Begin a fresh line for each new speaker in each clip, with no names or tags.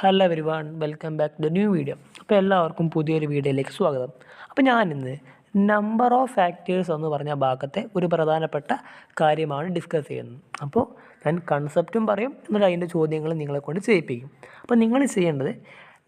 Hello everyone welcome back to new video അപ്പോൾ എല്ലാവർക്കും പുതിയൊരു വീഡിയോയിലേക്ക് സ്വാഗതം. അപ്പോൾ ഞാനിന്ന് നമ്പർ ഓഫ് ഫാക്ടേഴ്സ് എന്ന് പറഞ്ഞ ഭാഗത്തെ ഒരു പ്രധാനപ്പെട്ട കാര്യമാണ് ഡിസ്കസ് ചെയ്യുന്നത്. അപ്പോൾ ഞാൻ കൺസെപ്റ്റും പറയും എന്നിട്ട് അതിന്റെ ചോദ്യങ്ങൾ നിങ്ങളെ കൊണ്ട് ചെയ്യിപ്പിക്കും. അപ്പോൾ നിങ്ങൾ ചെയ്യേണ്ടത്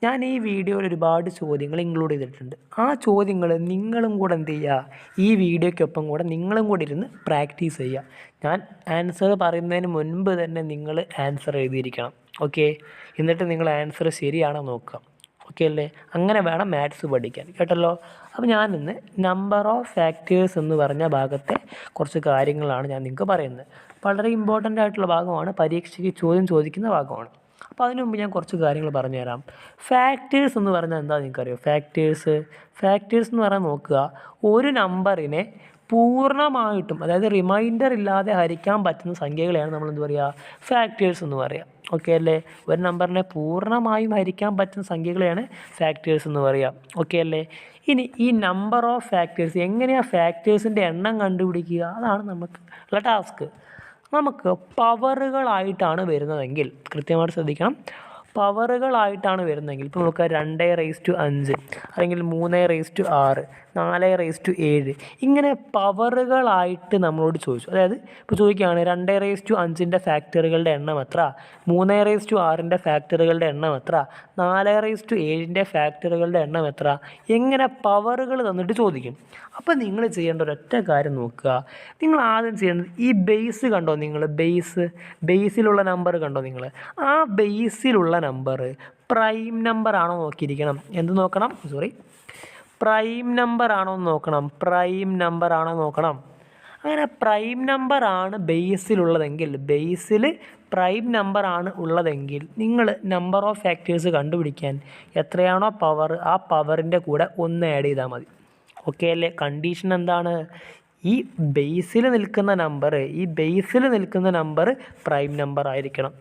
ഞാൻ ഈ വീഡിയോയിൽ ഒരുപാട് ചോദ്യങ്ങൾ ഇൻക്ലൂഡ് ചെയ്തിട്ടുണ്ട്. ആ ചോദ്യങ്ങൾ നിങ്ങളും കൂടെ എന്ത് ചെയ്യുക ഈ വീഡിയോയ്ക്കൊപ്പം കൂടെ നിങ്ങളും കൂടെ ഇരുന്ന് പ്രാക്ടീസ് ചെയ്യുക. ഞാൻ ആൻസർ പറയുന്നതിന് മുൻപ് തന്നെ നിങ്ങൾ ആൻസർ എഴുതിയിരിക്കണം. ഓക്കെ? എന്നിട്ട് നിങ്ങൾ ആൻസർ ശരിയാണോ നോക്കാം ഓക്കെ അല്ലേ? അങ്ങനെ വേണം മാത്സ് പഠിക്കാൻ. കേട്ടല്ലോ? അപ്പോൾ ഞാനിന്ന് നമ്പർ ഓഫ് ഫാക്ടേഴ്സ് എന്ന് പറഞ്ഞ ഭാഗത്തെ കുറച്ച് കാര്യങ്ങളാണ് ഞാൻ നിങ്ങൾക്ക് പറയുന്നത്. വളരെ ഇമ്പോർട്ടന്റ് ആയിട്ടുള്ള ഭാഗമാണ്. പരീക്ഷയ്ക്ക് ചോദ്യം ചോദിക്കുന്ന ഭാഗമാണ്. അപ്പോൾ അതിനു മുമ്പ് ഞാൻ കുറച്ച് കാര്യങ്ങൾ പറഞ്ഞുതരാം. ഫാക്ടേഴ്സ് എന്ന് പറഞ്ഞാൽ എന്താ നിങ്ങൾക്കറിയോ? ഫാക്ടേഴ്സ് ഫാക്ടേഴ്സ് എന്ന് പറഞ്ഞാൽ നോക്കുക. ഒരു നമ്പറിനെ പൂർണമായിട്ടും അതായത് റിമൈൻഡർ ഇല്ലാതെ ഹരിക്കാൻ പറ്റുന്ന സംഖ്യകളെയാണ് നമ്മൾ എന്ത് പറയുക ഫാക്ടേഴ്സ് എന്ന് പറയുക ഓക്കെ അല്ലേ? ഒരു നമ്പറിനെ പൂർണമായും ഹരിക്കാൻ പറ്റുന്ന സംഖ്യകളെയാണ് ഫാക്ടേഴ്സ് എന്ന് പറയുക ഓക്കെ അല്ലേ? ഇനി ഈ നമ്പർ ഓഫ് ഫാക്ടേഴ്സ് എങ്ങനെയാണ് ഫാക്ടേഴ്സിന്റെ എണ്ണം കണ്ടുപിടിക്കുക? അതാണ് നമുക്ക് ഉള്ള ടാസ്ക് നമുക്ക് പവറുകളായിട്ടാണ് വരുന്നതെങ്കിൽ കൃത്യമായിട്ട് ശ്രദ്ധിക്കണം. പവറുകളായിട്ടാണ് വരുന്നതെങ്കിൽ ഇപ്പോൾ നമുക്ക് രണ്ട് റേസ് ടു അഞ്ച് അല്ലെങ്കിൽ മൂന്ന് റേസ് ടു ആറ് നാല് റേസ് ടു ഏഴ് ഇങ്ങനെ പവറുകളായിട്ട് നമ്മളോട് ചോദിച്ചു. അതായത് ഇപ്പോൾ ചോദിക്കുകയാണ് രണ്ട് റേസ് ടു അഞ്ചിന്റെ ഫാക്ടറികളുടെ എണ്ണം എത്ര? മൂന്ന് റേസ് ടു ആറിന്റെ ഫാക്ടറികളുടെ എണ്ണം എത്ര? നാല് റേസ് ടു ഏഴിന്റെ ഫാക്ടറികളുടെ എണ്ണം എത്ര? എങ്ങനെ പവറുകൾ തന്നിട്ട് ചോദിക്കും. അപ്പോൾ നിങ്ങൾ ചെയ്യേണ്ട ഒരൊറ്റ കാര്യം നോക്കുക. നിങ്ങൾ ആദ്യം ചെയ്യേണ്ടത് ഈ ബേസ് കണ്ടോ നിങ്ങൾ? ബേസ് ബേസിലുള്ള നമ്പർ കണ്ടോ നിങ്ങൾ? ആ ബേസിലുള്ള നമ്പർ പ്രൈം നമ്പർ ആണോ നോക്കിയിരിക്കണം. എന്ത് നോക്കണം? സോറി പ്രൈം നമ്പർ ആണോ നോക്കണം. പ്രൈം നമ്പർ ആണോ നോക്കണം. അങ്ങനെ പ്രൈം നമ്പർ ആണ് ബേസിലുള്ളതെങ്കിൽ ബേസിൽ പ്രൈം നമ്പർ ആണ് ഉള്ളതെങ്കിൽ നിങ്ങൾ നമ്പർ ഓഫ് ഫാക്ടേഴ്സ് കണ്ടുപിടിക്കാൻ എത്രയാണോ പവർ ആ പവറിന്റെ കൂടെ ഒന്ന് ആഡ് ചെയ്താൽ മതി. ഓക്കെ അല്ലേ? കണ്ടീഷൻ എന്താണ്? ഈ ബേസിൽ നിൽക്കുന്ന നമ്പർ ഈ ബേസിൽ നിൽക്കുന്ന നമ്പർ പ്രൈം നമ്പർ ആയിരിക്കണം.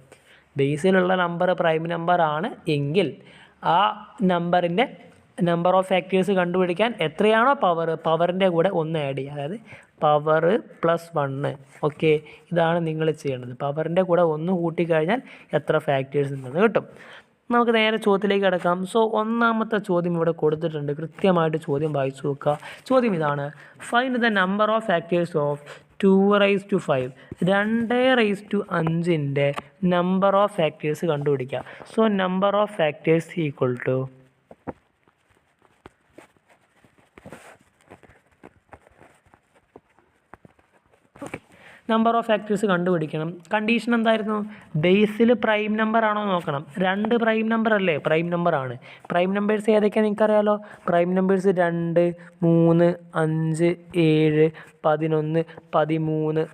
ബേസിലുള്ള നമ്പർ പ്രൈം നമ്പർ എങ്കിൽ ആ നമ്പറിന്റെ നമ്പർ ഓഫ് ഫാക്ടേഴ്സ് കണ്ടുപിടിക്കാൻ എത്രയാണോ പവർ പവറിന്റെ കൂടെ ഒന്ന് ആഡ് ചെയ്യുക. അതായത് പവർ പ്ലസ് വണ്ണ് ഓക്കെ ഇതാണ് നിങ്ങൾ ചെയ്യേണ്ടത്. പവറിന്റെ കൂടെ ഒന്ന് കൂട്ടിക്കഴിഞ്ഞാൽ എത്ര ഫാക്ടേഴ്സ് ഉണ്ടെന്ന് കിട്ടും. നമുക്ക് നേരെ ചോദ്യത്തിലേക്ക് കിടക്കാം. സോ ഒന്നാമത്തെ ചോദ്യം ഇവിടെ കൊടുത്തിട്ടുണ്ട്. കൃത്യമായിട്ട് ചോദ്യം വായിച്ചു നോക്കുക. ചോദ്യം ഇതാണ്. Find the number of factors of two raise to five രണ്ട് റൈസ് ടു അഞ്ചിന്റെ നമ്പർ ഓഫ് ഫാക്ടേഴ്സ് കണ്ടുപിടിക്കുക. So number of factors equal to number of factors കണ്ടുപിടിക്കണം. കണ്ടീഷൻ എന്തായിരുന്നു? ബേസിൽ പ്രൈം നമ്പർ ആണോ നോക്കണം. രണ്ട് പ്രൈം നമ്പർ അല്ലേ? പ്രൈം നമ്പർ ആണ്. പ്രൈം നമ്പേഴ്സ് ഏതൊക്കെയാണ് നിങ്ങൾക്കറിയാലോ? പ്രൈം നമ്പേഴ്സ് രണ്ട് മൂന്ന് അഞ്ച് ഏഴ് പതിനൊന്ന് പതിമൂന്ന്.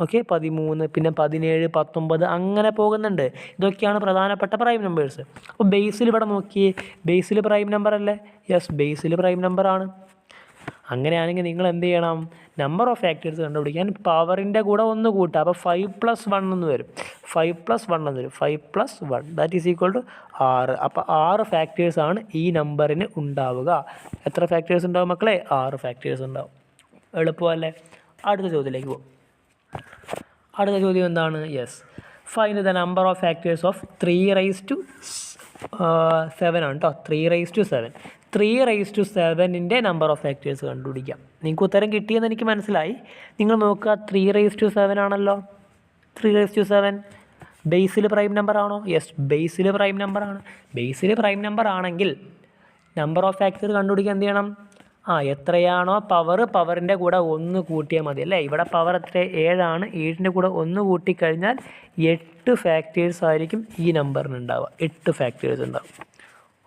ഓക്കെ പതിമൂന്ന് പിന്നെ പതിനേഴ് പത്തൊമ്പത് അങ്ങനെ പോകുന്നുണ്ട്. ഇതൊക്കെയാണ് പ്രധാനപ്പെട്ട പ്രൈം നമ്പേഴ്സ് അപ്പോൾ ബേസിൽ ഇവിടെ നോക്കിയേ. ബേസിൽ പ്രൈം നമ്പർ അല്ലേ? യെസ് ബേസിൽ പ്രൈം നമ്പർ ആണ്. അങ്ങനെയാണെങ്കിൽ നിങ്ങൾ എന്ത് ചെയ്യണം നമ്പർ ഓഫ് ഫാക്ടേഴ്സ് കണ്ടുപിടിക്കാൻ പവറിന്റെ കൂടെ ഒന്ന് കൂട്ടുക. അപ്പോൾ ഫൈവ് പ്ലസ് വൺ എന്ന് വരും. ഫൈവ് പ്ലസ് വൺ എന്ന് വരും. Five plus one that is equal to ആറ്. അപ്പോൾ ആറ് ഫാക്ടേഴ്സ് ആണ് ഈ നമ്പറിന് ഉണ്ടാവുക. എത്ര ഫാക്ടേഴ്സ് ഉണ്ടാവും മക്കളെ? ആറ് ഫാക്ടേഴ്സ് ഉണ്ടാവും. എളുപ്പമല്ലേ? അടുത്ത ചോദ്യത്തിലേക്ക് പോകും അടുത്ത ചോദ്യം എന്താണ്? Yes find the number of factors of three raise to seven ആണ് കേട്ടോ three raise to seven three raise to സെവനിന്റെ number of factors കണ്ടുപിടിക്കാം. നിങ്ങൾക്ക് ഉത്തരം കിട്ടിയെന്ന് എനിക്ക് മനസ്സിലായി. നിങ്ങൾ നോക്കുക ത്രീ റൈസ് ടു സെവൻ ആണല്ലോ. ത്രീ റൈസ് ടു സെവൻ ബേസിൽ പ്രൈം നമ്പർ ആണോ? യെസ് ബേസിൽ പ്രൈം നമ്പർ ആണ്. ബേസിൽ പ്രൈം നമ്പർ ആണെങ്കിൽ നമ്പർ ഓഫ് ഫാക്ടേഴ്സ് കണ്ടുപിടിക്കാൻ എന്ത് ചെയ്യണം? ആ എത്രയാണോ പവർ പവറിന്റെ കൂടെ ഒന്ന് കൂട്ടിയാൽ മതി. അല്ലേ? ഇവിടെ പവർ എത്ര? ഏഴാണ്. ഏഴിന്റെ കൂടെ ഒന്ന് കൂട്ടിക്കഴിഞ്ഞാൽ എട്ട് ഫാക്ടേഴ്സ് ആയിരിക്കും ഈ നമ്പറിന് ഉണ്ടാവുക. എട്ട് ഫാക്ടേഴ്സ് ഉണ്ടാവും.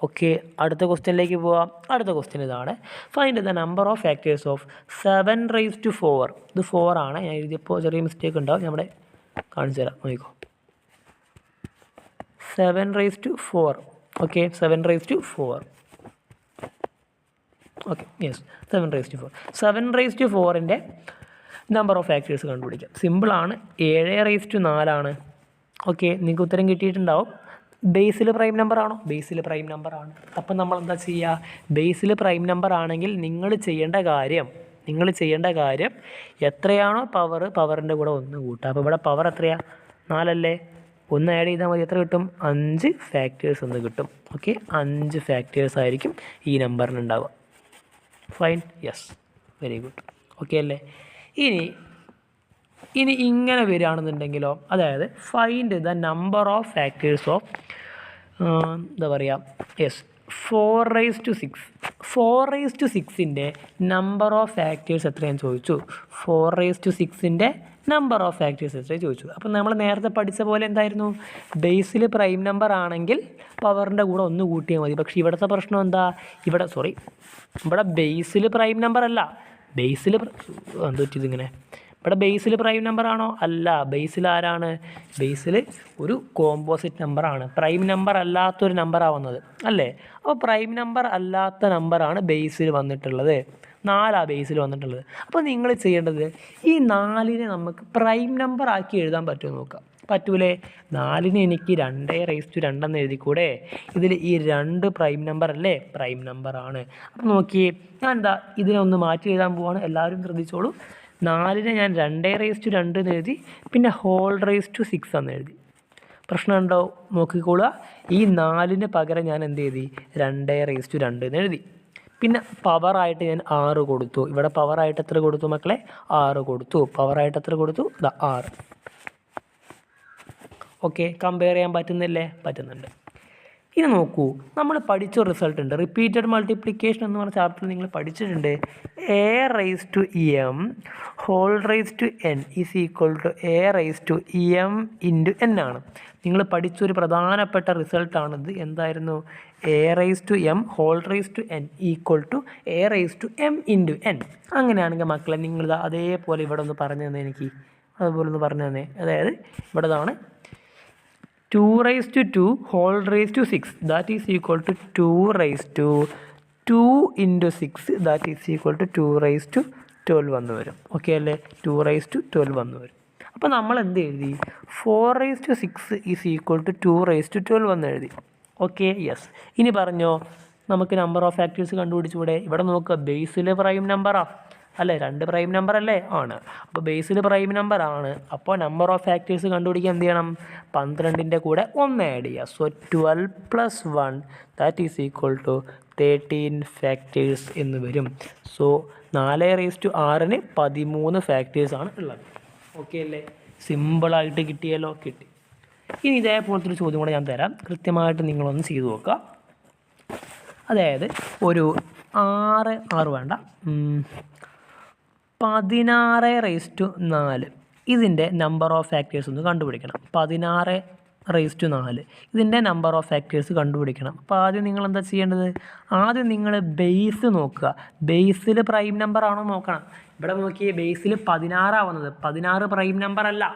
ഓക്കെ അടുത്ത ക്വസ്റ്റ്യനിലേക്ക് പോവാം. അടുത്ത ക്വസ്റ്റ്യൻ ഇതാണ്. Find the number of factors of seven raise to four ഇത് ഫോർ ആണ്. ഞാൻ എഴുതിയപ്പോൾ ചെറിയ മിസ്റ്റേക്ക് ഉണ്ടാവും. നമ്മുടെ കാണിച്ചു തരാം. നോക്കിക്കോ. Seven raise to four okay seven raise to four okay yes seven raise to four seven raise to ഫോറിന്റെ നമ്പർ ഓഫ് ഫാക്ടേഴ്സ് കണ്ടുപിടിക്കാം. സിമ്പിളാണ് ഏഴ് റൈസ് ടു നാലാണ് ഓക്കെ നിങ്ങൾക്ക് ഉത്തരം കിട്ടിയിട്ടുണ്ടാവും. ബേസിൽ പ്രൈം നമ്പർ ആണോ ബേസിൽ പ്രൈം നമ്പർ ആണ് അപ്പം നമ്മൾ എന്താ ചെയ്യുക ബേസിൽ പ്രൈം നമ്പർ ആണെങ്കിൽ നിങ്ങൾ ചെയ്യേണ്ട കാര്യം നിങ്ങൾ ചെയ്യേണ്ട കാര്യം എത്രയാണോ പവർ പവറിന്റെ കൂടെ ഒന്ന് കൂട്ടുക. അപ്പോൾ ഇവിടെ പവർ എത്രയാണ് നാലല്ലേ? ഒന്ന് ആഡ് ചെയ്താൽ മതി. എത്ര കിട്ടും? അഞ്ച് ഫാക്ടേഴ്സ് ഒന്ന് കിട്ടും. ഓക്കെ അഞ്ച് ഫാക്ടേഴ്സ് ആയിരിക്കും ഈ നമ്പറിനുണ്ടാവുക fine yes very good okay അല്ലേ? ഇനി ഇനി ഇങ്ങനെ വരികയാണെന്നുണ്ടെങ്കിലോ അതായത് find the number of factors of എന്താ പറയുക yes four raise to six four raise to സിക്സിന്റെ number of factors എത്രയാണെന്ന് ചോദിച്ചു? ഫോർ റൈസ് ടു സിക്സിന്റെ നമ്പർ ഓഫ് ഫാക്ടേഴ്സ് എത്രയും ചോദിച്ചു. അപ്പം നമ്മൾ നേരത്തെ പഠിച്ച പോലെ എന്തായിരുന്നു? ബേസിൽ പ്രൈം നമ്പർ ആണെങ്കിൽ പവറിന്റെ കൂടെ ഒന്ന് കൂട്ടിയാൽ മതി. പക്ഷേ ഇവിടുത്തെ പ്രശ്നം എന്താ? ഇവിടെ സോറി ഇവിടെ ബേസിൽ പ്രൈം നമ്പർ അല്ല. ബേസിൽ എന്താ പറ്റിയതിങ്ങനെ ഇവിടെ ബേസിൽ പ്രൈം നമ്പർ ആണോ? അല്ല. ബേസിൽ ആരാണ്? ബേസിൽ ഒരു കോമ്പോസിറ്റ് നമ്പറാണ് പ്രൈം നമ്പർ അല്ലാത്തൊരു നമ്പറാവുന്നത് വന്നത് അല്ലേ? അപ്പോൾ പ്രൈം നമ്പർ അല്ലാത്ത നമ്പറാണ് ബേസിൽ വന്നിട്ടുള്ളത്. നാലാ ബേസിൽ വന്നിട്ടുള്ളത്. അപ്പോൾ നിങ്ങൾ ചെയ്യേണ്ടത് ഈ നാലിനെ നമുക്ക് പ്രൈം നമ്പർ ആക്കി എഴുതാൻ പറ്റുമോ നോക്കാം. പറ്റൂലേ? നാലിന് എനിക്ക് രണ്ടേ റേസ് ടു രണ്ടെന്ന് എഴുതിക്കൂടെ? ഇതിൽ ഈ രണ്ട് പ്രൈം നമ്പർ അല്ലേ? പ്രൈം നമ്പറാണ് അപ്പോൾ നോക്കി ഞാൻ എന്താ ഇതിനെ ഒന്ന് മാറ്റി എഴുതാൻ പോവാണ്. എല്ലാവരും ശ്രദ്ധിച്ചോളൂ. നാലിനെ ഞാൻ രണ്ടേ റേസ് ടു രണ്ട് എന്ന് എഴുതി പിന്നെ ഹോൾ റേസ് ടു സിക്സ് എന്ന് എഴുതി. പ്രശ്നമുണ്ടോ നോക്കിക്കോളുക. ഈ നാലിന് പകരം ഞാൻ എന്ത് എഴുതി? രണ്ടേ റേസ് ടു രണ്ട് എന്ന് എഴുതി. പിന്നെ പവറായിട്ട് ഞാൻ ആറ് കൊടുത്തു. ഇവിടെ പവറായിട്ട് എത്ര കൊടുത്തു മക്കളെ? ആറ് കൊടുത്തു. പവറായിട്ട് എത്ര കൊടുത്തു? ആറ്. ഓക്കെ കമ്പയർ ചെയ്യാൻ പറ്റുന്നില്ലേ? പറ്റുന്നുണ്ട്. ഇനി നോക്കൂ. നമ്മൾ പഠിച്ച റിസൾട്ട് ഉണ്ട്. റിപ്പീറ്റഡ് മൾട്ടിപ്ലിക്കേഷൻ എന്ന് പറഞ്ഞ ചാപ്റ്ററിൽ നിങ്ങൾ പഠിച്ചിട്ടുണ്ട്. A raise to M whole raise to N is equal to A raise to M into N ആണ്. നിങ്ങൾ പഠിച്ചൊരു പ്രധാനപ്പെട്ട റിസൾട്ടാണിത് എന്തായിരുന്നു? A raise to M whole raise to N equal to A raise to M into N അങ്ങനെയാണെങ്കിൽ മക്കളെ നിങ്ങൾ അതേപോലെ ഇവിടെ ഒന്ന് പറഞ്ഞു തന്നെ എനിക്ക്. അതുപോലെ ഒന്ന് പറഞ്ഞു തന്നെ. അതായത് ഇവിടെ ഇതാണ് two raise to two whole raise to six that is equal to two raise to two into six that is equal to two raise to twelve വന്ന് വരും. ഓക്കെ അല്ലേ? ടു റൈസ് ടു ട്വൽവ് വന്ന് വരും. അപ്പോൾ നമ്മൾ എന്ത് എഴുതി? Four raise to six is equal to two raise to twelve എന്ന് എഴുതി. ഓക്കെ യെസ് ഇനി പറഞ്ഞോ? നമുക്ക് നമ്പർ ഓഫ് ഫാക്ടേഴ്സ് കണ്ടുപിടിച്ചുകൂടെ? ഇവിടെ നോക്കുക ബേസിലെ പ്രൈം നമ്പറാ അല്ലേ? രണ്ട് പ്രൈം നമ്പർ അല്ലേ? ആണ്. അപ്പോൾ ബേസിൽ പ്രൈം നമ്പർ ആണ്. അപ്പോൾ നമ്പർ ഓഫ് ഫാക്ടേഴ്സ് കണ്ടുപിടിക്കാൻ എന്ത് ചെയ്യണം? പന്ത്രണ്ടിന്റെ കൂടെ ഒന്ന് ആഡ് ചെയ്യുക so twelve plus one that is equal to thirteen factors എന്ന് വരും. സോ നാല് റേസ് ടു ആറിന് പതിമൂന്ന് ഫാക്ടേഴ്സ് ആണ് ഉള്ളത്. ഓക്കെ അല്ലേ? സിമ്പിളായിട്ട് കിട്ടിയല്ലോ? കിട്ടി. ഇനി ഇതേപോലത്തെ ഒരു ചോദ്യം കൂടെ ഞാൻ തരാം. കൃത്യമായിട്ട് നിങ്ങളൊന്ന് ചെയ്തു നോക്കുക. അതായത് ഒരു ആറ് ആറ് വേണ്ട. പതിനാറ് റേസ് ടു നാല്. ഇതിന്റെ നമ്പർ ഓഫ് ഫാക്ടേഴ്സ് ഒന്ന് കണ്ടുപിടിക്കണം. പതിനാറ് റേസ് ടു നാല്. ഇതിന്റെ നമ്പർ ഓഫ് ഫാക്ടേഴ്സ് കണ്ടുപിടിക്കണം. അപ്പോൾ ആദ്യം നിങ്ങൾ എന്താ ചെയ്യേണ്ടത്? ആദ്യം നിങ്ങൾ ബേസ് നോക്കുക. ബേസിൽ പ്രൈം നമ്പർ ആണോ നോക്കണം. ഇവിടെ നോക്കിയേ ബേസിൽ പതിനാറാവുന്നത് പതിനാറ് പ്രൈം നമ്പർ അല്ല.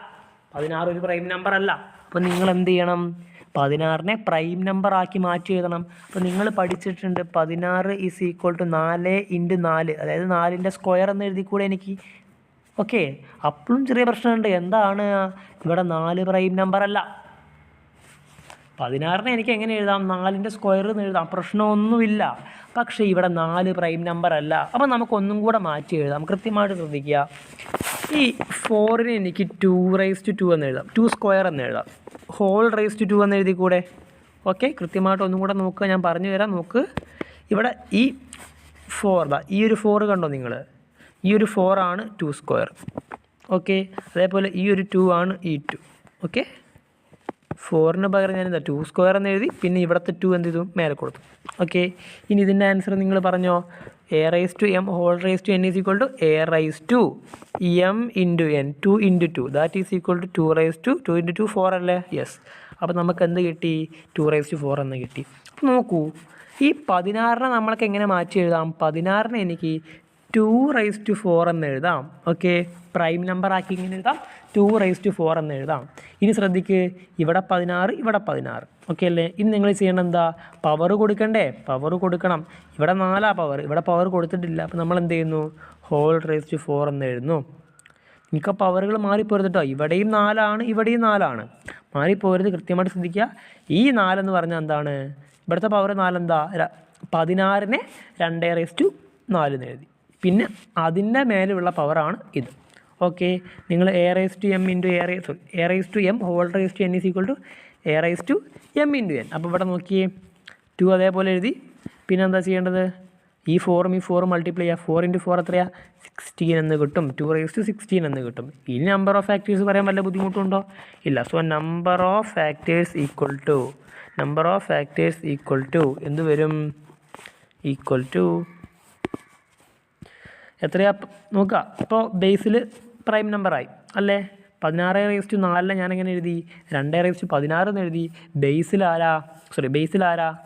പതിനാറ് ഒരു പ്രൈം നമ്പർ അല്ല. അപ്പോൾ നിങ്ങൾ എന്ത് ചെയ്യണം? പതിനാറിനെ പ്രൈം നമ്പർ ആക്കി മാറ്റി എഴുതണം. അപ്പോൾ നിങ്ങൾ പഠിച്ചിട്ടുണ്ട് പതിനാറ് ഈസ് ഈക്വൽ ടു നാല് ഇന്റു നാല്. അതായത് നാലിന്റെ സ്ക്വയർ എന്ന് എഴുതി കൂടെ എനിക്ക്? ഓക്കെ അപ്പോഴും ചെറിയ പ്രശ്നമുണ്ട്. എന്താണ്? ഇവിടെ നാല് പ്രൈം നമ്പർ അല്ല. പതിനാറിനെ എനിക്ക് എങ്ങനെ എഴുതാം? നാലിന്റെ സ്ക്വയർ എന്ന് എഴുതാം. പ്രശ്നമൊന്നുമില്ല. പക്ഷേ ഇവിടെ നാല് പ്രൈം നമ്പർ അല്ല. അപ്പോൾ നമുക്കൊന്നും കൂടെ മാറ്റി എഴുതാം. കൃത്യമായിട്ട് ശ്രദ്ധിക്കുക. ഈ ഫോറിന് എനിക്ക് ടു റൈസ് ടു ടു എന്ന് എഴുതാം. ടു സ്ക്വയർ എന്ന് എഴുതാം. ഹോൾ റേസ് ടു ടു എന്ന് എഴുതി കൂടെ ഓക്കെ കൃത്യമായിട്ട് ഒന്നും കൂടെ നോക്കുക ഞാൻ പറഞ്ഞു തരാം നോക്ക്. ഇവിടെ ഈ ഫോർ ദാ ഈ ഒരു ഫോർ കണ്ടോ നിങ്ങൾ ഈ ഒരു ഫോറാണ് ടു സ്ക്വയർ ഓക്കെ അതേപോലെ ഈ ഒരു ടു ആണ് ഈ ടു ഓക്കെ ഫോറിന് പകരം ഞാൻ എന്താ ടു സ്ക്വയർ എന്ന് എഴുതി പിന്നെ ഇവിടുത്തെ ടു എന്ത് ചെയ്തു? മേലെ കൊടുത്തു. ഓക്കെ ഇനി ഇതിന്റെ ആൻസർ നിങ്ങൾ പറഞ്ഞോ? A raise to M whole raise to N is equal to A raise to M into N two into two that is equal to two raise to two into two four അല്ലേ? Yes അപ്പോൾ നമുക്ക് എന്ത് കിട്ടി? To raise to four എന്ന് കിട്ടി. നോക്കൂ ഈ പതിനാറിനെ നമ്മൾക്ക് എങ്ങനെ മാറ്റി എഴുതാം? പതിനാറിനെ എനിക്ക് ടു റൈസ് ടു ഫോർ എന്ന് എഴുതാം. ഓക്കെ പ്രൈം നമ്പർ ആക്കി ഇങ്ങനെ എഴുതാം. ടു റൈസ് ടു ഫോർ എന്ന് എഴുതാം. ഇനി ശ്രദ്ധിക്ക് ഇവിടെ പതിനാറ് ഇവിടെ പതിനാറ്. ഓക്കെ അല്ലേ? ഇനി നിങ്ങൾ ചെയ്യേണ്ട എന്താ പവർ കൊടുക്കണ്ടേ? പവർ കൊടുക്കണം. ഇവിടെ നാലാ പവർ ഇവിടെ പവർ കൊടുത്തിട്ടില്ല. അപ്പോൾ നമ്മൾ എന്ത് ചെയ്യുന്നു? ഹോൾ റൈസ് ടു ഫോർ എന്ന് എഴുതുന്നു. നിങ്ങൾക്ക് പവറുകൾ മാറിപ്പോരുത് ഇവിടെയും നാലാണ് ഇവിടെയും നാലാണ്. മാറിപ്പോരുത്. കൃത്യമായിട്ട് ശ്രദ്ധിക്കുക. ഈ നാലെന്ന് പറഞ്ഞാൽ എന്താണ്? ഇവിടുത്തെ പവർ നാലെന്താ? പതിനാറിനെ രണ്ടേ റേസ് ടു നാല് എന്ന് എഴുതി. പിന്നെ അതിന്റെ മേലുള്ള പവറാണ് ഇത്. ഓക്കെ നിങ്ങൾ a raise to m into a raise a raise to m whole raise to n is equal to a raise to m into n അപ്പോൾ ഇവിടെ നോക്കിയേ. ടു അതേപോലെ എഴുതി. പിന്നെ എന്താ ചെയ്യേണ്ടത്? ഈ ഫോറും ഈ ഫോറും മൾട്ടിപ്ലൈ ചെയ്യുക. ഫോർ ഇന്റു ഫോർ എത്രയാ? സിക്സ്റ്റീൻ എന്ന് കിട്ടും. ടു റൈസ് ടു സിക്സ്റ്റീൻ എന്ന് കിട്ടും. ഈ നമ്പർ ഓഫ് ഫാക്ടേഴ്സ് പറയാൻ വല്ല ബുദ്ധിമുട്ടുണ്ടോ? ഇല്ല. So number of factors equal to number of factors equal to എന്ത് വരും? ഈക്വൽ ടു എത്രയാ? നോക്കുക. ഇപ്പോൾ ബേസിൽ പ്രൈം നമ്പറായി. അല്ലേ? പതിനാറ് റേസ് ടു നാലിനെ ഞാനെങ്ങനെ എഴുതി? രണ്ട് റേസ് ടു പതിനാറ് എന്ന് എഴുതി. ബേസിൽ ആരാ? സോറി ബേസിൽ ആരാ?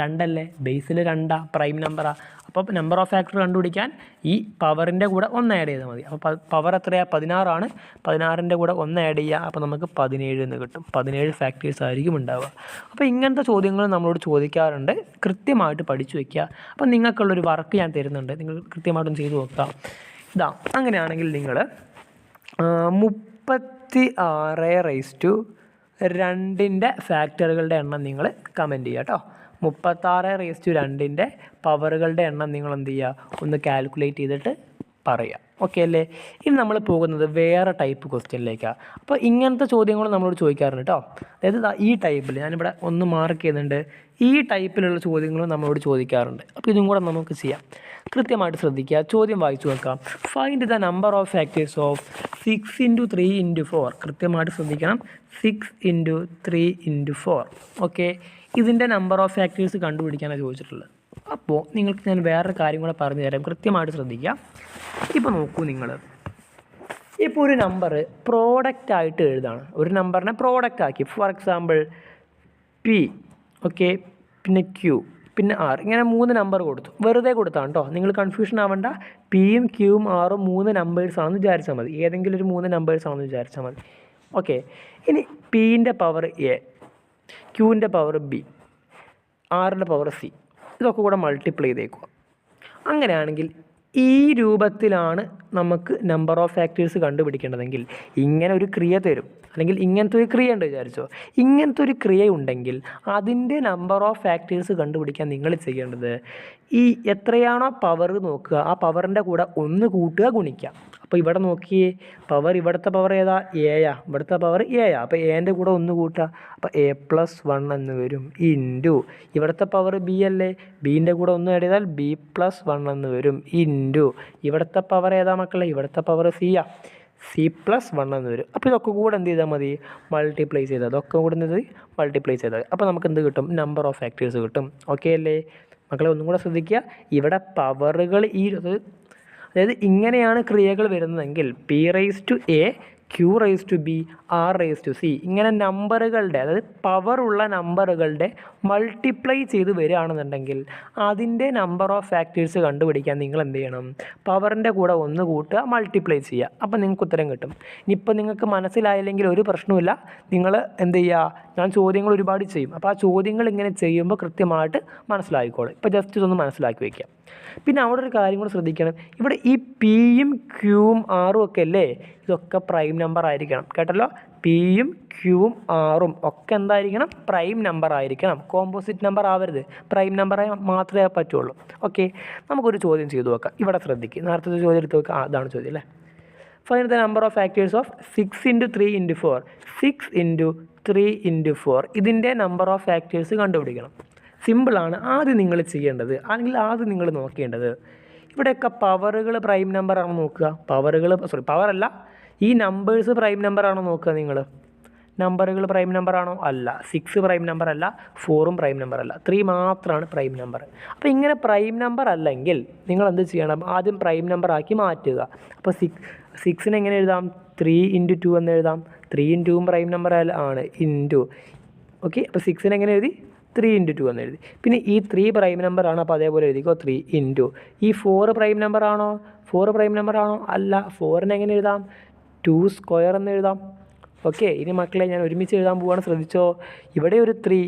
രണ്ടല്ലേ? ബേസിൽ രണ്ടാ പ്രൈം നമ്പറാ. അപ്പോൾ നമ്പർ ഓഫ് ഫാക്ടർ കണ്ടുപിടിക്കാൻ ഈ പവറിന്റെ കൂടെ ഒന്ന് ആഡ് ചെയ്താൽ മതി. അപ്പോൾ പവർ എത്രയാണ് പതിനാറാണ്. പതിനാറിന്റെ കൂടെ ഒന്ന് ആഡ് ചെയ്യുക അപ്പോൾ നമുക്ക് പതിനേഴ് എന്ന് കിട്ടും. പതിനേഴ് ഫാക്ടേഴ്സ് ആയിരിക്കും ഉണ്ടാവുക. അപ്പോൾ ഇങ്ങനത്തെ ചോദ്യങ്ങൾ നമ്മളോട് ചോദിക്കാറുണ്ട്. കൃത്യമായിട്ട് പഠിച്ചു വയ്ക്കുക അപ്പോൾ നിങ്ങൾക്കുള്ളൊരു വർക്ക് ഞാൻ തരുന്നുണ്ട്. നിങ്ങൾ കൃത്യമായിട്ടും ചെയ്തു നോക്കുക. ഇതാ അങ്ങനെയാണെങ്കിൽ നിങ്ങൾ മുപ്പത്തി ആറ് റൈസ് ടു രണ്ടിന്റെ ഫാക്ടറുകളുടെ എണ്ണം നിങ്ങൾ കമന്റ് ചെയ്യുക കേട്ടോ. മുപ്പത്താറ് റേസ് ടു രണ്ടിന്റെ പവറുകളുടെ എണ്ണം നിങ്ങൾ എന്ത് ചെയ്യുക? ഒന്ന് കാൽക്കുലേറ്റ് ചെയ്തിട്ട് പറയുക. ഓക്കെ അല്ലേ? ഇനി നമ്മൾ പോകുന്നത് വേറെ ടൈപ്പ് ക്വസ്റ്റ്യനിലേക്കാണ് അപ്പോൾ ഇങ്ങനത്തെ ചോദ്യങ്ങൾ നമ്മളോട് ചോദിക്കാറുണ്ട് കേട്ടോ അതായത് ഈ ടൈപ്പിൽ ഞാനിവിടെ ഒന്ന് മാർക്ക് ചെയ്യുന്നുണ്ട്. ഈ ടൈപ്പിലുള്ള ചോദ്യങ്ങൾ നമ്മളോട് ചോദിക്കാറുണ്ട്. അപ്പോൾ ഇതും കൂടെ നമുക്ക് ചെയ്യാം. കൃത്യമായിട്ട് ശ്രദ്ധിക്കുക. ചോദ്യം വായിച്ചു നോക്കാം. Find the number of factors of six into three into four കൃത്യമായിട്ട് ശ്രദ്ധിക്കണം. Six into three into four okay ഇതിന്റെ നമ്പർ ഓഫ് ഫാക്ടേഴ്സ് കണ്ടുപിടിക്കാനാണ് ചോദിച്ചിട്ടുള്ളത്. അപ്പോൾ നിങ്ങൾക്ക് ഞാൻ വേറൊരു കാര്യം കൂടെ പറഞ്ഞു തരാം. കൃത്യമായിട്ട് ശ്രദ്ധിക്കുക. ഇപ്പോൾ നോക്കൂ നിങ്ങൾ ഇപ്പോൾ ഒരു നമ്പർ പ്രോഡക്റ്റ് ആയിട്ട് എഴുതാണ്. ഒരു നമ്പറിനെ പ്രോഡക്റ്റ് ആക്കി. ഫോർ എക്സാമ്പിൾ പി ഓക്കെ പിന്നെ ക്യൂ പിന്നെ ആർ ഇങ്ങനെ മൂന്ന് നമ്പർ കൊടുത്തു. വെറുതെ കൊടുത്താണ് കേട്ടോ നിങ്ങൾ കൺഫ്യൂഷൻ ആവേണ്ട. പിയും ക്യൂവും ആറും മൂന്ന് നമ്പേഴ്സ് ആണെന്ന് വിചാരിച്ചാൽ മതി. ഏതെങ്കിലും ഒരു മൂന്ന് നമ്പേഴ്സ് ആണെന്ന് വിചാരിച്ചാൽ മതി. ഓക്കെ ഇനി പീന്റെ പവർ എ ക്യൂവിന്റെ പവർ ബി ആറിന്റെ പവർ സി ഇതൊക്കെ കൂടെ മൾട്ടിപ്ലൈ ചെയ്തേക്കുക അങ്ങനെയാണെങ്കിൽ ഈ രൂപത്തിലാണ് നമുക്ക് നമ്പർ ഓഫ് ഫാക്ടേഴ്സ് കണ്ടുപിടിക്കേണ്ടതെങ്കിൽ ഇങ്ങനെ ഒരു ക്രിയ തരും. അല്ലെങ്കിൽ ഇങ്ങനത്തെ ഒരു ക്രിയ ഉണ്ട് വിചാരിച്ചോ. ഇങ്ങനത്തെ ഒരു ക്രിയ ഉണ്ടെങ്കിൽ അതിന്റെ നമ്പർ ഓഫ് ഫാക്ടേഴ്സ് കണ്ടുപിടിക്കാൻ നിങ്ങൾ ചെയ്യേണ്ടത് ഈ എത്രയാണോ പവർ നോക്കുക. ആ പവറിന്റെ കൂടെ ഒന്ന് കൂട്ടുക ഗുണിക്കുക. അപ്പോൾ ഇവിടെ നോക്കിയേ പവർ ഇവിടുത്തെ പവർ ഏതാ? എയാ ഇവിടുത്തെ പവർ എയാ അപ്പോൾ എന്റെ കൂടെ ഒന്ന് കൂട്ടുക. അപ്പോൾ എ പ്ലസ് വൺ എന്ന് വരും. ഇന്റു ഇവിടുത്തെ പവർ ബി അല്ലേ? ബീന്റെ കൂടെ ഒന്ന് ആഡ് ചെയ്താൽ ബി പ്ലസ് വൺ എന്ന് വരും. ഇന്റു ഇവിടുത്തെ പവർ ഏതാ മക്കളെ? ഇവിടുത്തെ പവർ സിയാ സി പ്ലസ് വൺ എന്ന് വരും. അപ്പോൾ ഇതൊക്കെ കൂടെ എന്ത് ചെയ്താൽ മതി? മൾട്ടിപ്ലൈ ചെയ്താൽ. അതൊക്കെ കൂടെ എന്ത് മൾട്ടിപ്ലൈ ചെയ്താൽ അപ്പോൾ നമുക്ക് എന്ത് കിട്ടും? നമ്പർ ഓഫ് ഫാക്ടേഴ്സ് കിട്ടും. ഓക്കെ അല്ലേ? മക്കളെ ഒന്നും കൂടെ ശ്രദ്ധിക്കുക. ഇവിടെ പവറുകൾ ഈ അതായത് ഇങ്ങനെയാണ് ക്രിയകൾ വരുന്നതെങ്കിൽ p raise to a q raise to b r raise to c ഇങ്ങനെ നമ്പറുകളുടെ അതായത് പവർ ഉള്ള നമ്പറുകളുടെ മൾട്ടിപ്ലൈ ചെയ്ത് വരികയാണെന്നുണ്ടെങ്കിൽ അതിന്റെ നമ്പർ ഓഫ് ഫാക്ടേഴ്സ് കണ്ടുപിടിക്കാൻ നിങ്ങൾ എന്ത് ചെയ്യണം? പവറിന്റെ കൂടെ ഒന്ന് കൂട്ടുക മൾട്ടിപ്ലൈ ചെയ്യുക. അപ്പോൾ നിങ്ങൾക്ക് ഉത്തരം കിട്ടും. ഇനിയിപ്പോൾ നിങ്ങൾക്ക് മനസ്സിലായില്ലെങ്കിൽ ഒരു പ്രശ്നമില്ല നിങ്ങൾ എന്ത് ചെയ്യുക? ഞാൻ ചോദ്യങ്ങൾ ഒരുപാട് ചെയ്യും. അപ്പോൾ ആ ചോദ്യങ്ങൾ ഇങ്ങനെ ചെയ്യുമ്പോൾ കൃത്യമായിട്ട് മനസ്സിലായിക്കോളും. ഇപ്പോൾ ജസ്റ്റ് ഇതൊന്ന് മനസ്സിലാക്കി വയ്ക്കുക പിന്നെ അവിടെ ഒരു കാര്യം കൂടെ ശ്രദ്ധിക്കണം. ഇവിടെ ഈ പിയും ക്യൂവും ആറും ഒക്കെ അല്ലേ? ഇതൊക്കെ പ്രൈം നമ്പർ ആയിരിക്കണം. കേട്ടല്ലോ? പിയും ക്യൂവും ആറും ഒക്കെ എന്തായിരിക്കണം? പ്രൈം നമ്പർ ആയിരിക്കണം. കോമ്പോസിറ്റ് നമ്പർ ആവരുത്. പ്രൈം നമ്പറായി മാത്രമേ പറ്റുള്ളൂ. ഓക്കെ നമുക്കൊരു ചോദ്യം ചെയ്തു നോക്കാം. ഇവിടെ ശ്രദ്ധിക്കുക നേരത്തെ ചോദ്യം എടുത്ത് നോക്കുക അതാണ് ചോദ്യം അല്ലേ? Find the number of factors of six into three into four six into three into four ഇതിന്റെ നമ്പർ ഓഫ് ഫാക്ടേഴ്സ് കണ്ടുപിടിക്കണം. സിമ്പിളാണ് ആദ്യം നിങ്ങൾ ചെയ്യേണ്ടത്. അല്ലെങ്കിൽ ആദ്യം നിങ്ങൾ നോക്കേണ്ടത്. ഇവിടെയൊക്കെ പവറുകൾ പ്രൈം നമ്പർ ആണോ നോക്കുക? പവറുകൾ സോറി പവറല്ല ഈ നമ്പേഴ്സ് പ്രൈം നമ്പർ ആണോ നോക്കുക നിങ്ങൾ നമ്പറുകൾ പ്രൈം നമ്പർ ആണോ അല്ല സിക്സ് പ്രൈം നമ്പർ അല്ല ഫോറും പ്രൈം നമ്പർ അല്ല ത്രീ മാത്രമാണ് പ്രൈം നമ്പർ അപ്പോൾ ഇങ്ങനെ പ്രൈം നമ്പർ അല്ലെങ്കിൽ നിങ്ങൾ എന്ത് ചെയ്യണം ആദ്യം പ്രൈം നമ്പർ ആക്കി മാറ്റുക അപ്പോൾ സിക്സ് സിക്സിന് എങ്ങനെ എഴുതാം ത്രീ ഇന്റു ടു എന്ന് എഴുതാം ത്രീ ടൂവും പ്രൈം നമ്പർ ആണ് ഇന്റു ഓക്കെ അപ്പോൾ സിക്സിന് എങ്ങനെ എഴുതി ത്രീ ഇന്റു ടു എന്ന് എഴുതി പിന്നെ ഈ ത്രീ പ്രൈം നമ്പർ ആണ് അപ്പോൾ അതേപോലെ എഴുതിക്കോ ത്രീ ഇന്റു ഈ ഫോർ പ്രൈം നമ്പർ ആണോ ഫോർ പ്രൈം നമ്പർ ആണോ അല്ല ഫോറിന് എങ്ങനെ എഴുതാം ടു സ്ക്വയർ എന്ന് എഴുതാം. ഓക്കെ ഇനി മക്കളെ ഞാൻ ഒരുമിച്ച് എഴുതാൻ പോവുകയാണ് ശ്രദ്ധിച്ചോ? ഇവിടെ ഒരു ത്രീ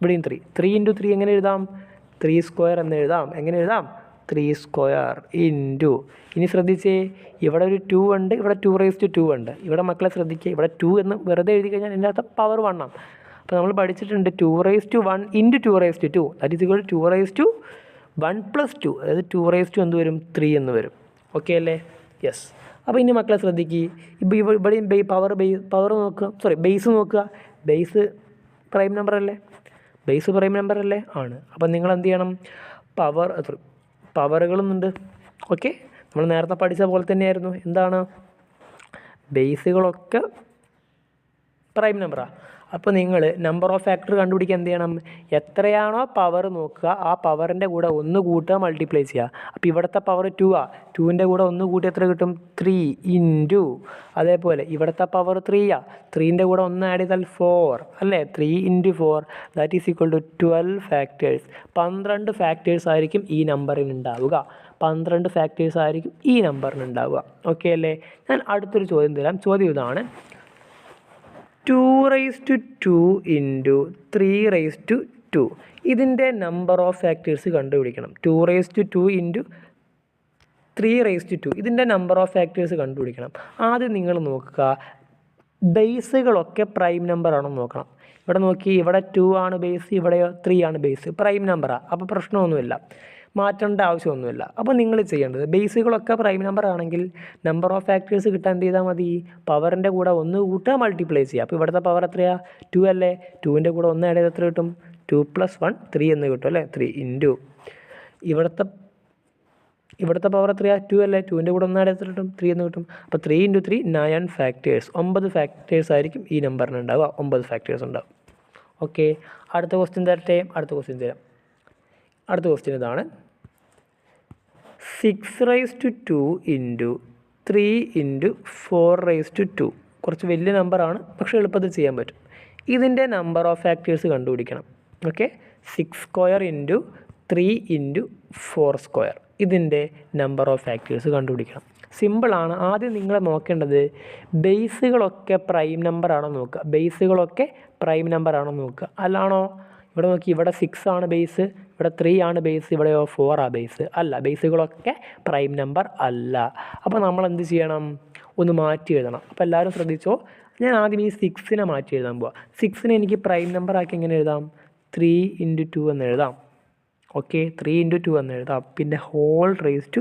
ഇവിടെയും ത്രീ ത്രീ ഇന്റു ത്രീ എങ്ങനെ എഴുതാം? ത്രീ സ്ക്വയർ എന്ന് എഴുതാം. എങ്ങനെ എഴുതാം? ത്രീ സ്ക്വയർ ഇന്റു ഇനി ശ്രദ്ധിച്ചേ ഇവിടെ ഒരു ടു ഉണ്ട് ഇവിടെ ടു റേസ് ടു ടു ഉണ്ട്. ഇവിടെ മക്കളെ ശ്രദ്ധിക്കുക ഇവിടെ ടു എന്ന് വെറുതെ എഴുതി കഴിഞ്ഞാൽ എന്റെ അകത്ത് പവർ വണ്ണാം അപ്പോൾ നമ്മൾ പഠിച്ചിട്ടുണ്ട് two raise to one into two raise to two that is equal to raise to one plus two അതായത് ടു റേസ് ടു എന്ത് വരും? ത്രീ എന്ന് വരും. ഓക്കെ അല്ലേ? യെസ് അപ്പോൾ ഇനി മക്കളെ ശ്രദ്ധിക്കുക ഇപ്പോൾ ഇവ ഇവിടെയും പവർ ബേ പവർ നോക്കുക. സോറി ബേസ് നോക്കുക. ബേസ് പ്രൈം നമ്പർ അല്ലേ? ബേസ് പ്രൈം നമ്പർ അല്ലേ? ആണ്. അപ്പോൾ നിങ്ങൾ എന്ത് ചെയ്യണം? പവർ സോറി പവറുകളൊന്നുണ്ട് ഓക്കെ നമ്മൾ നേരത്തെ പഠിച്ച പോലെ തന്നെയായിരുന്നു. എന്താണ്? ബേസുകളൊക്കെ പ്രൈം നമ്പറാണ് അപ്പോൾ നിങ്ങൾ നമ്പർ ഓഫ് ഫാക്ടർ കണ്ടുപിടിക്കാൻ എന്ത് ചെയ്യണം? എത്രയാണോ പവർ നോക്കുക ആ പവറിന്റെ കൂടെ ഒന്ന് കൂട്ടുക മൾട്ടിപ്ലൈ ചെയ്യുക. അപ്പോൾ ഇവിടുത്തെ പവർ ടു ആ. ടുവിന്റെ കൂടെ ഒന്ന് കൂട്ടി എത്ര കിട്ടും? ത്രീ ഇന്റു അതേപോലെ ഇവിടുത്തെ പവർ ത്രീ ആ. ത്രീന്റെ കൂടെ ഒന്ന് ആഡ് ചെയ്താൽ ഫോർ അല്ലേ? Three into four that is equal to twelve factors പന്ത്രണ്ട് ഫാക്ടേഴ്സ് ആയിരിക്കും ഈ നമ്പറിന് ഉണ്ടാവുക. പന്ത്രണ്ട് ഫാക്ടേഴ്സ് ആയിരിക്കും ഈ നമ്പറിന് ഉണ്ടാവുക. ഓക്കെ അല്ലേ? ഞാൻ അടുത്തൊരു ചോദ്യം തരാം. ചോദ്യം ഇതാണ്. Two raise to two into three raise to two. ഇതിന്റെ നമ്പർ ഓഫ് ഫാക്ടേഴ്സ് കണ്ടുപിടിക്കണം. Two raise to two into three raise to two. ഇതിന്റെ നമ്പർ ഓഫ് ഫാക്ടേഴ്സ് കണ്ടുപിടിക്കണം. ആദ്യം നിങ്ങൾ നോക്കുക. ബേസുകളൊക്കെ പ്രൈം നമ്പർ ആണോ നോക്കണം. ഇവിടെ നോക്കി. ഇവിടെ ടു ആണ് ബേസ് ഇവിടെ ത്രീ ആണ് ബേസ് പ്രൈം നമ്പറാണ് അപ്പോൾ പ്രശ്നമൊന്നുമില്ല. മാറ്റേണ്ട ആവശ്യമൊന്നുമില്ല. അപ്പോൾ നിങ്ങൾ ചെയ്യേണ്ടത് ബേസുകളൊക്കെ പ്രൈം നമ്പർ ആണെങ്കിൽ നമ്പർ ഓഫ് ഫാക്ടേഴ്സ് കിട്ടാൻ എന്ത് ചെയ്താൽ മതി? പവറിന്റെ കൂടെ ഒന്ന് കൂട്ടുക മൾട്ടിപ്ലൈ ചെയ്യുക അപ്പോൾ ഇവിടുത്തെ പവർ എത്രയാണ് ടു അല്ലേ? ടുവിന്റെ കൂടെ ഒന്ന് ആഡ് എത്ര കിട്ടും? ടു പ്ലസ് വൺ ത്രീ എന്ന് കിട്ടും അല്ലേ? Three into. ഇവിടുത്തെ ഇവിടുത്തെ പവർ എത്രയാണ് ടു അല്ലേ? ടുവിന്റെ കൂടെ ഒന്ന് എത്ര കിട്ടും? ത്രീ എന്ന് കിട്ടും. അപ്പോൾ three into three nine factors. ഒമ്പത് ഫാക്ടേഴ്സ് ആയിരിക്കും ഈ നമ്പറിന് ഉണ്ടാവുക. ഒമ്പത് ഫാക്ടേഴ്സ് ഉണ്ടാവും. ഓക്കെ. അടുത്ത ക്വസ്റ്റ്യൻ തരട്ടെ? അടുത്ത ക്വസ്റ്റ്യൻ തരാം. അടുത്ത ക്വസ്റ്റ്യൻ ഇതാണ്. Six raise to two into three into four raise to two കുറച്ച് വലിയ നമ്പറാണ് പക്ഷേ എളുപ്പത്തിൽ ചെയ്യാൻ പറ്റും. ഇതിന്റെ നമ്പർ ഓഫ് ഫാക്ടേഴ്സ് കണ്ടുപിടിക്കണം. Okay six square into three into four square ഇതിന്റെ നമ്പർ ഓഫ് ഫാക്ടേഴ്സ് കണ്ടുപിടിക്കണം. സിമ്പിളാണ് ആദ്യം നിങ്ങൾ നോക്കേണ്ടത് ബേസുകളൊക്കെ പ്രൈം നമ്പറാണോ നോക്കുക. ബേസുകളൊക്കെ പ്രൈം നമ്പറാണോ നോക്കുക. അല്ലാണോ? ഇവിടെ നോക്കി. ഇവിടെ സിക്സ് ആണ് ബേസ് ഇവിടെ ത്രീ ആണ് ബേസ് ഇവിടെയോ ഫോർ ആ ബേസ് അല്ല ബേസുകളൊക്കെ പ്രൈം നമ്പർ അല്ല. അപ്പോൾ നമ്മൾ എന്ത് ചെയ്യണം? ഒന്ന് മാറ്റി എഴുതണം. അപ്പോൾ എല്ലാവരും ശ്രദ്ധിച്ചോ? ഞാൻ ആദ്യം ഈ സിക്സിനെ മാറ്റി എഴുതാൻ പോവാം. സിക്സിനെ എനിക്ക് പ്രൈം നമ്പർ ആക്കി എങ്ങനെ എഴുതാം? ത്രീ ഇന്റു ടു എന്ന് എഴുതാം. ഓക്കെ ത്രീ ഇന്റു ടു എന്ന് എഴുതാം. പിന്നെ ഹോൾ റേസ് ടു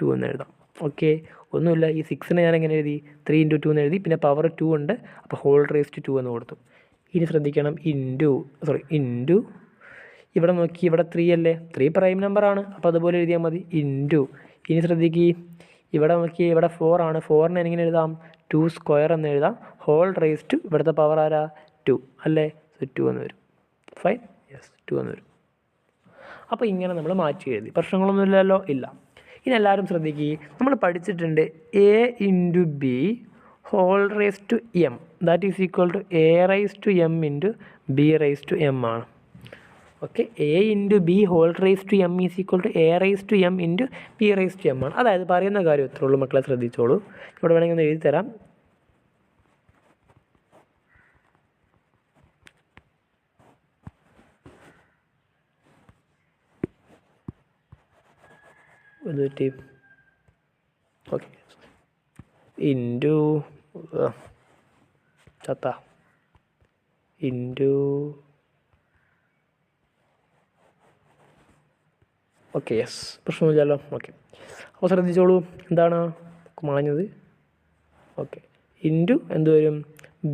ടു എന്ന് എഴുതാം. ഓക്കെ ഒന്നുമില്ല. ഈ സിക്സിനെ ഞാൻ എങ്ങനെ എഴുതി? ത്രീ ഇന്റു ടു എന്ന് എഴുതി. പിന്നെ പവർ ടു ഉണ്ട്. അപ്പോൾ ഹോൾ റേസ് ടു ടു എന്ന് കൊടുത്തു. ഇനി ശ്രദ്ധിക്കണം. ഇന്റു സോറി ഇന്റു ഇവിടെ നോക്കി ഇവിടെ ത്രീ അല്ലേ? ത്രീ പ്രൈം നമ്പറാണ് അപ്പോൾ അതുപോലെ എഴുതിയാൽ മതി. ഇന്റു ഇനി ശ്രദ്ധിക്കുക ഇവിടെ നോക്കി ഇവിടെ ഫോർ ആണ്. ഫോറിനെ എങ്ങനെ എഴുതാം? ടു സ്ക്വയർ എന്ന് എഴുതാം. ഹോൾ റേസ് ടു ഇവിടുത്തെ പവർ ആരാ? ടു അല്ലേ? സോ ടു എന്ന് വരും. ഫൈൻ യെസ് ടു എന്ന് വരും. അപ്പോൾ ഇങ്ങനെ നമ്മൾ മാറ്റി എഴുതി. പ്രശ്നങ്ങളൊന്നുമില്ലല്ലോ ഇല്ല. ഇനി എല്ലാവരും ശ്രദ്ധിക്കുക നമ്മൾ പഠിച്ചിട്ടുണ്ട് a into b whole raise to m that is equal to a raise to m into b raise to m ആണ്. Okay. A into b whole raise to m is equal to a raise to m into b raise to m ആണ്. അതായത് പറയുന്ന കാര്യം ഇത്രേ ഉള്ളൂ മക്കളെ ശ്രദ്ധിച്ചോളൂ. ഇവിടെ വേണമെങ്കിൽ ഒന്ന് എഴുതി തരാം ഓക്കെ. ഇന്റു ചത്ത. ഇന്റു ഓക്കെ യെസ് പ്രശ്നമില്ലല്ലോ ഓക്കെ അപ്പോൾ ശ്രദ്ധിച്ചോളൂ. എന്താണ് മാഞ്ഞത്? ഓക്കെ ഇന്റു എന്ത് വരും?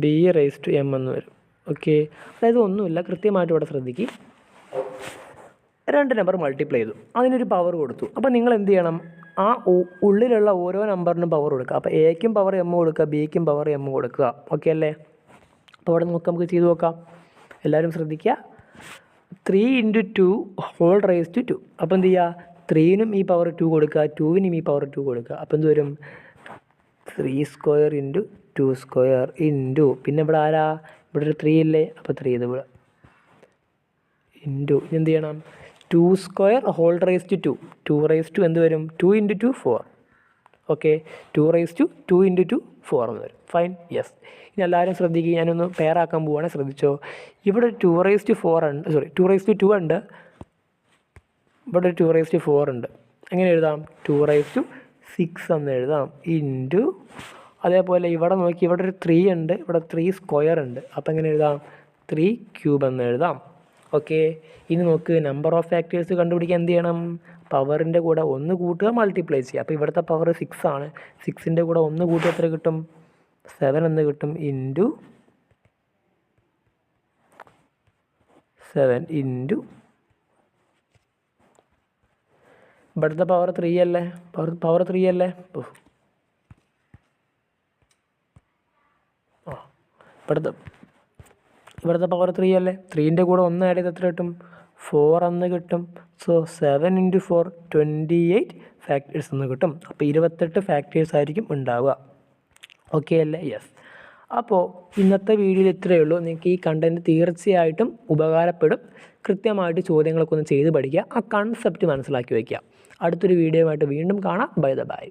ബി റേസ് ടു എം എന്ന് വരും. ഓക്കെ അതായത് ഒന്നുമില്ല. കൃത്യമായിട്ട് ഇവിടെ ശ്രദ്ധിക്കുക രണ്ട് നമ്പർ മൾട്ടിപ്ലൈ ചെയ്തു. അതിനൊരു പവർ കൊടുത്തു. അപ്പോൾ നിങ്ങൾ എന്ത് ചെയ്യണം? ആ ഉള്ളിലുള്ള ഓരോ നമ്പറിനും പവർ കൊടുക്കുക. അപ്പോൾ എക്കും പവർ എം കൊടുക്കുക ബിക്കും പവർ എം കൊടുക്കുക. ഓക്കെ അല്ലേ? അപ്പോൾ അവിടെ നോക്കാം നമുക്ക് ചെയ്തു നോക്കാം. എല്ലാവരും ശ്രദ്ധിക്കുക. Three into two whole raise to two അപ്പോൾ എന്ത് ചെയ്യുക ത്രീനും ഈ പവർ ടു കൊടുക്കുക ടുവിനും ഈ പവർ ടു കൊടുക്കുക. അപ്പോൾ എന്ത് വരും? Three square into two square into പിന്നെ ഇവിടെ ആരാ? ഇവിടെ ഒരു ത്രീ ഇല്ലേ? അപ്പോൾ ത്രീ ഇത് ഇവിടെ. ഇന്റു ഇനി എന്ത് ചെയ്യണം? Two square whole raise to two two raise two എന്ത് വരും? Two into two four okay two raise two two into two four എന്ന് വരും. ഫൈൻ യെസ് ഇനി എല്ലാവരും ശ്രദ്ധിക്കുക ഞാനൊന്ന് പെയറാക്കാൻ പോവാണ് ശ്രദ്ധിച്ചോ? ഇവിടെ ടു റേസ് ടു ഫോർ ഉണ്ട് sorry two raise to two two. ഇവിടെ ടു റേസ് ടു ഫോർ ഉണ്ട്. എങ്ങനെ എഴുതാം? ടു റേസ് ടു സിക്സ് എന്ന് എഴുതാം. ഇന്റു അതേപോലെ ഇവിടെ നോക്കി ഇവിടെ ഒരു ത്രീ ഉണ്ട് ഇവിടെ ത്രീ സ്ക്വയർ ഉണ്ട്. അപ്പോൾ എങ്ങനെ എഴുതാം? ത്രീ ക്യൂബ് എന്ന് എഴുതാം. ഓക്കെ ഇനി നോക്ക് നമ്പർ ഓഫ് ഫാക്ടേഴ്സ് കണ്ടുപിടിക്കാൻ എന്ത് ചെയ്യണം? പവറിന്റെ കൂടെ ഒന്ന് കൂട്ടുക മൾട്ടിപ്ലൈ ചെയ്യുക. അപ്പോൾ ഇവിടുത്തെ പവർ സിക്സ് ആണ്. സിക്സിന്റെ കൂടെ ഒന്ന് കൂട്ടുക എത്ര കിട്ടും? സെവൻ എന്ന് കിട്ടും ഇന്റു സെവൻ ഇന്റു ഇവിടുത്തെ പവർ ത്രീ അല്ലേ? പവർ പവർ ത്രീ അല്ലേ? ഇവിടുത്തെ ഇവിടുത്തെ പവർ ത്രീ അല്ലേ? ത്രീന്റെ കൂടെ ഒന്ന് ആഡ് ചെയ്ത് എത്ര കിട്ടും? ഫോർ എന്ന് കിട്ടും. So seven into four twenty eight factors എന്ന് കിട്ടും. അപ്പോൾ ഇരുപത്തെട്ട് ഫാക്ടേഴ്സ് ആയിരിക്കും ഉണ്ടാവുക. ഓക്കെ അല്ലേ? യെസ് അപ്പോൾ ഇന്നത്തെ വീഡിയോയിൽ ഇത്രയേ ഉള്ളൂ. നിങ്ങൾക്ക് ഈ കണ്ടന്റ് തീർച്ചയായിട്ടും ഉപകാരപ്പെടും. കൃത്യമായിട്ട് ചോദ്യങ്ങളൊക്കെ ഒന്ന് ചെയ്ത് പഠിക്കുക. ആ കൺസെപ്റ്റ് മനസ്സിലാക്കി വയ്ക്കുക. അടുത്തൊരു വീഡിയോ ആയിട്ട് വീണ്ടും കാണാം. By the by